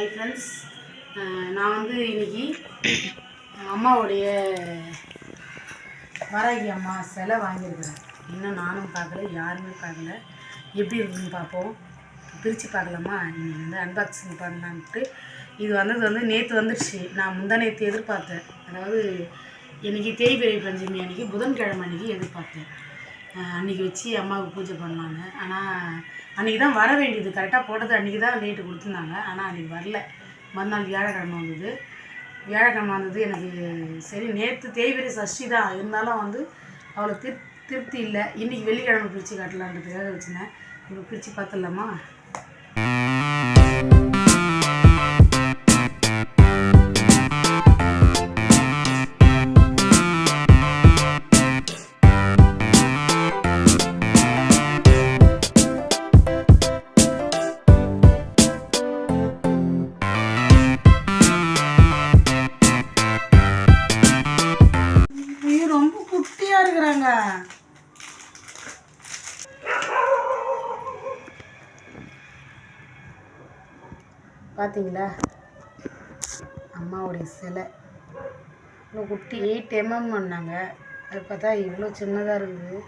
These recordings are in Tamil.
ஹாய் ஃப்ரெண்ட்ஸ் நான் வந்து இன்னைக்கு அம்மாவுடைய வராகி அம்மா சிலை வாங்கியிருக்கிறேன். இன்னும் நானும் பார்க்கல யாருமே பார்க்கல. எப்படி இருக்குன்னு பார்ப்போம். பிரித்து பார்க்கலாமா? நீங்கள் வந்து அன்பாக்சிங் பண்ணலான்ட்டு இது வந்தது வந்து நேற்று வந்துடுச்சு நான் முந்தா நேற்று எதிர்பார்த்தேன். அதாவது இன்னைக்கு தேய்பிரை பஞ்சமி அன்னைக்கு புதன்கிழமை அன்னைக்கு எதிர்பார்த்தேன். அன்றைக்கி அன்னைக்கு வச்சு அம்மாவுக்கு பூஜை பண்ணாங்க. ஆனால் அன்றைக்கி தான் வர வேண்டியது. கரெக்டாக போட்டது அன்றைக்கி தான் டேட்டு கொடுத்துருந்தாங்க. ஆனால் அன்றைக்கி வரல. மறுநாள் வியாழக்கிழமை வந்தது. வியாழக்கிழமை வந்தது எனக்கு சரி நேற்று தேய்பிரி சஷ்டி தான். இருந்தாலும் வந்து அவ்வளோ திரு திருப்தி இல்லை. இன்றைக்கி வெள்ளிக்கிழமை பிரித்து காட்டலான்றதுக்காக வச்சுனேன் இப்போ பிரித்து பார்த்துடலாமா? பார்த்தீங்களா அம்மாவுடைய சிலை. இவ்வளோ குட்டி எயிட் எம்எம் பண்ணாங்க அது பார்த்தா இவ்வளோ சின்னதாக இருக்குது.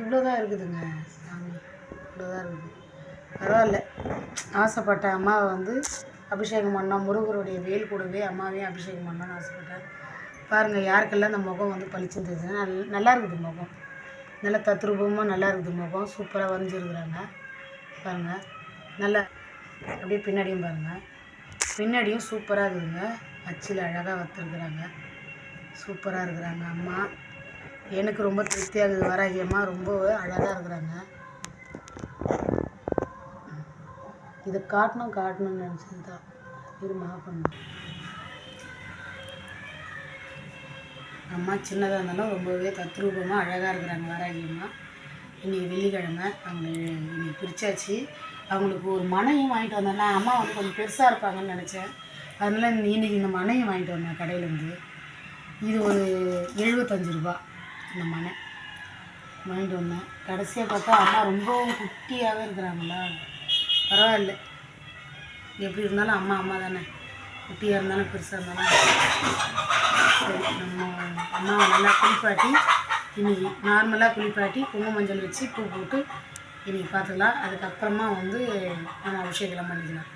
இவ்வளோதான் இருக்குதுங்க சாமி. இவ்வளோதான் இருக்குது. பரவாயில்ல. ஆசைப்பட்ட அம்மாவை வந்து அபிஷேகம் பண்ணோம். முருகருடைய வேல் கூடவே அம்மாவையும் அபிஷேகம் பண்ணோன்னு ஆசைப்பட்டேன். பாருங்கள் யாருக்கெல்லாம் அந்த முகம் வந்து பளிச்சுருந்தது நல் நல்லா இருக்குது முகம். நல்ல தத்ரூபமாக நல்லா இருக்குது முகம். சூப்பராக வரைஞ்சிருக்கிறாங்க. பாருங்கள் நல்லா அப்படியே பின்னாடியும் பாருங்கள் பின்னாடியும் சூப்பராக இருக்குதுங்க. அச்சில் அழகாக வத்துருக்குறாங்க சூப்பராக இருக்கிறாங்க. அம்மா எனக்கு ரொம்ப திருப்தியாகுது வராகி ரொம்ப அழகாக இருக்கிறாங்க. இதை காட்டணும் காட்டணும்னு நினச்சது தான் இருமா பண்ணணும் அம்மா சின்னதாக இருந்தாலும் ரொம்பவே தத்ரூபமாக அழகாக இருக்கிறாங்க வராகி அம்மா. இன்றைக்கி வெள்ளிக்கிழமை அவங்க இன்றைக்கி பிரித்தாச்சு அவங்களுக்கு ஒரு மனையும் வாங்கிட்டு வந்தேன் நான் அம்மா வந்து கொஞ்சம் பெருசாக இருப்பாங்கன்னு நினச்சேன். அதனால் இன்றைக்கி இன்னைக்கு இந்த மனையும் வாங்கிட்டு வந்தேன் கடையிலேருந்து. இது ஒரு எழுபத்தஞ்சு ரூபா இந்த மனை. வாங்கிட்டு வந்தேன். கடைசியாக பார்த்தா அம்மா ரொம்பவும் குட்டியாகவே இருக்கிறாங்களா? பரவாயில்ல. எப்படி இருந்தாலும் அம்மா அம்மா தானே. குட்டியாக இருந்தாலும் பெருசாக இருந்தாலும். அம்மாவை நல்லா குளிப்பாட்டி இன்னைக்கு நார்மலாக குளிப்பாட்டி குங்கும மஞ்சள் வச்சு பூ போட்டு இன்றைக்கி பார்த்துக்கலாம். அதுக்கப்புறமா வந்து நம்ம அபிஷேகம் பண்ணிக்கலாம்.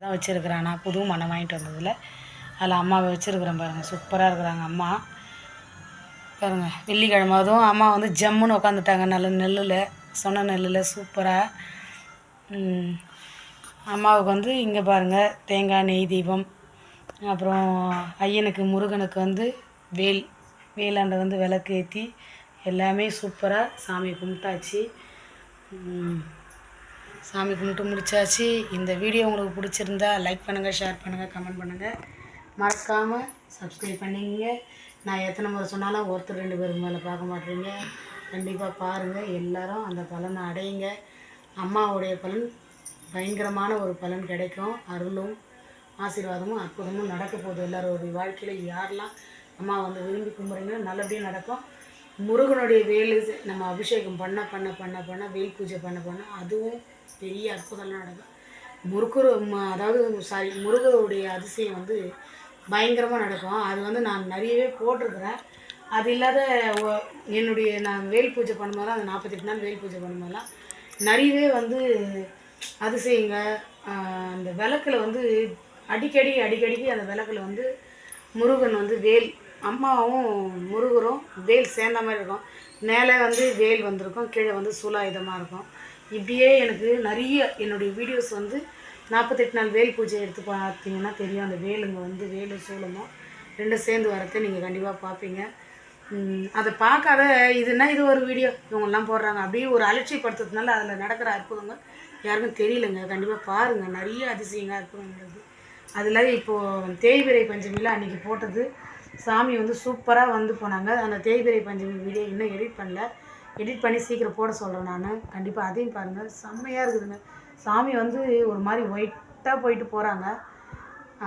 தான் வச்சுருக்கிறேன் நான் புது மனை வாங்கிட்டு வந்ததில். அதில் அம்மாவை வச்சுருக்கிறேன் பாருங்கள் சூப்பராக இருக்கிறாங்க அம்மா. பாருங்கள் வெள்ளிக்கிழமை அதுவும் அம்மா வந்து ஜம்முன்னு உட்காந்துட்டாங்க நல்ல நெல்லில். சொன்ன நெல்லில் சூப்பராக அம்மாவுக்கு வந்து இங்கே பாருங்கள் தேங்காய் நெய் தீபம். அப்புறம் ஐயனுக்கு முருகனுக்கு வந்து வேல். வேலாண்ட வந்து விளக்கு ஏற்றி எல்லாமே சூப்பராக சாமி கும்பிட்டாச்சு. சாமி கும்பிட்டு முடிச்சாச்சு. இந்த வீடியோ உங்களுக்கு பிடிச்சிருந்தா லைக் பண்ணுங்கள் ஷேர் பண்ணுங்கள் கமெண்ட் பண்ணுங்கள் மறக்காமல் சப்ஸ்கிரைப் பண்ணிங்க. நான் எத்தனை முறை சொன்னாலும் ஒருத்தர் ரெண்டு பேருக்கு மேலே பார்க்க மாட்டேறீங்க கண்டிப்பாக பாருங்கள் எல்லோரும் அந்த பலனை அடையுங்க. அம்மாவுடைய பலன் பயங்கரமான ஒரு பலன் கிடைக்கும். அருளும் ஆசீர்வாதமும் அற்புதமும் நடக்க போகுது. எல்லாரோடைய வாழ்க்கையில் யாரெல்லாம் அம்மா வந்து விரும்பி கும்பிட்றீங்களோ நல்லபடியாக நடக்கும். முருகனுடைய வேலு நம்ம அபிஷேகம் பண்ண பண்ண பண்ண பண்ண வேல் பூஜை பண்ண பண்ண அதுவும் பெரிய அற்புதம்லாம் நடக்கும். முருகர் அதாவது சாரி முருகருடைய அதிசயம் வந்து பயங்கரமாக நடக்கும். அது வந்து நான் நிறையவே போட்டிருக்கிறேன். அது இல்லாத என்னுடைய நான் வேல் பூஜை பண்ணும்போதெல்லாம் அந்த நாற்பத்தெட்டு நாள் வேல் பூஜை பண்ணும்போதெல்லாம் நிறையவே வந்து அதிசயங்க. அந்த விளக்கில் வந்து அடிக்கடி அடிக்கடிக்கு அந்த விளக்கில் வந்து முருகன் வந்து வேல் அம்மாவும் முருகரும் வேல் சேர்ந்த மாதிரி இருக்கும். மேலே வந்து வேல் வந்திருக்கும் கீழே வந்து சூலாயுதமாக இருக்கும். இப்படியே எனக்கு நிறைய என்னுடைய வீடியோஸ் வந்து நாற்பத்தெட்டு நாள் வேல் பூஜை எடுத்து பார்த்தீங்கன்னா தெரியும். அந்த வேலுங்க வந்து வேலு சூலமும் ரெண்டும் சேர்ந்து வரத்தை நீங்கள் கண்டிப்பாக பார்ப்பீங்க. அதை பார்க்காத இதுனா இது ஒரு வீடியோ இவங்கெல்லாம் போடுறாங்க. அப்படியே ஒரு அலட்சியப்படுத்துறதுனால அதில் நடக்கிற அற்புதங்கள் யாருக்கும் தெரியலங்க. கண்டிப்பாக பாருங்கள் நிறைய அதிசயங்கள் அற்புதங்கள் அதில் இப்போது தேய்பிரை பஞ்சமியில் அன்றைக்கி போட்டது சாமி வந்து சூப்பராக வந்து போனாங்க. அந்த தேய்பிரை பஞ்சமி வீடியோ இன்னும் எடிட் பண்ணல. எடிட் பண்ணி சீக்கிரம் போட சொல்கிறேன் நான். கண்டிப்பாக அதையும் பாருங்கள் செம்மையாக இருக்குதுங்க. சாமி வந்து ஒரு மாதிரி ஒயிட்டாக போயிட்டு போகிறாங்க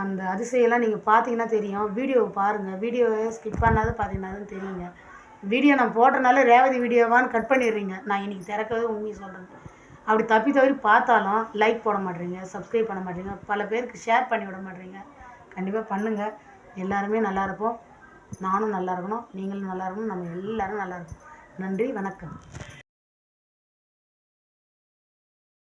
அந்த அதிசயம்லாம் நீங்கள் பார்த்தீங்கன்னா தெரியும். வீடியோவை பாருங்கள் வீடியோவை ஸ்கிப் பண்ணாத பார்த்தீங்கன்னா தெரியுங்க. வீடியோ நான் போடுறனால ரேவதி வீடியோவான்னு கட் பண்ணிடுறீங்க. நான் இன்றைக்கி திறக்கவே உண்மையை சொல்கிறேன் அப்படி தப்பி தவறி பார்த்தாலும் லைக் போட மாட்டேறீங்க சப்ஸ்கிரைப் பண்ண மாட்டேறீங்க பல பேருக்கு ஷேர் பண்ணி விட மாட்டேறீங்க கண்டிப்பாக பண்ணுங்கள் எல்லாருமே நல்லா இருப்போம் நானும் நல்லா இருக்கணும் நீங்களும் நல்லா இருக்கணும் நம்ம எல்லாரும் நல்லா இருக்கணும் நன்றி வணக்கம்.